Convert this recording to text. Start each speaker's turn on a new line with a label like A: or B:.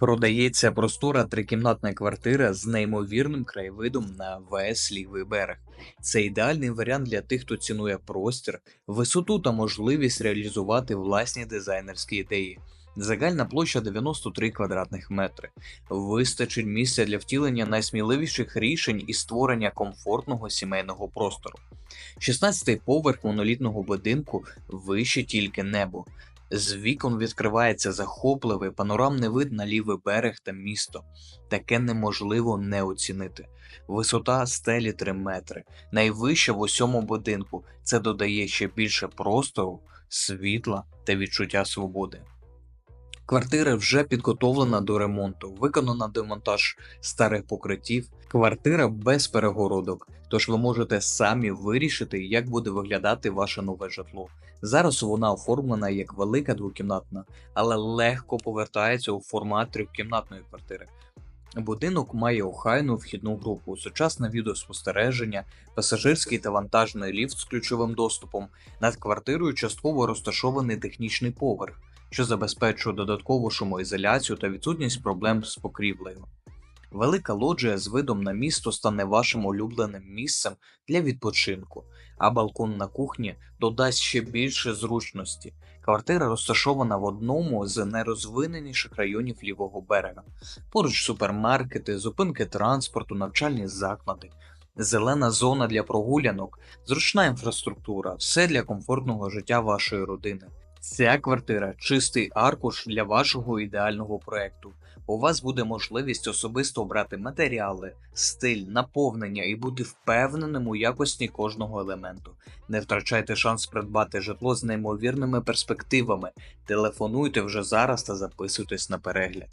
A: Продається простора трикімнатна квартира з неймовірним краєвидом на ВС Лівий берег. Це ідеальний варіант для тих, хто цінує простір, висоту та можливість реалізувати власні дизайнерські ідеї. Загальна площа 93 квадратних метри. Вистачить місця для втілення найсміливіших рішень і створення комфортного сімейного простору. 16-й поверх монолітного будинку вище тільки небо. З вікон відкривається захопливий панорамний вид на лівий берег та місто. Таке неможливо не оцінити. Висота стелі 3 метри, найвища в усьому будинку. Це додає ще більше простору, світла та відчуття свободи. Квартира вже підготовлена до ремонту, виконана демонтаж старих покриттів. Квартира без перегородок, тож ви можете самі вирішити, як буде виглядати ваше нове житло. Зараз вона оформлена як велика двокімнатна, але легко повертається у формат трьохкімнатної квартири. Будинок має охайну вхідну групу, сучасне відеоспостереження, пасажирський та вантажний ліфт з ключовим доступом. Над квартирою частково розташований технічний поверх, що забезпечує додаткову шумоізоляцію та відсутність проблем з покрівлею. Велика лоджія з видом на місто стане вашим улюбленим місцем для відпочинку, а балкон на кухні додасть ще більше зручності. Квартира розташована в одному з найрозвиненіших районів лівого берега. Поруч супермаркети, зупинки транспорту, навчальні заклади, зелена зона для прогулянок, зручна інфраструктура, все для комфортного життя вашої родини. Ця квартира чистий аркуш для вашого ідеального проекту. У вас буде можливість особисто обрати матеріали, стиль, наповнення і бути впевненим у якості кожного елементу. Не втрачайте шанс придбати житло з неймовірними перспективами. Телефонуйте вже зараз та записуйтесь на перегляд.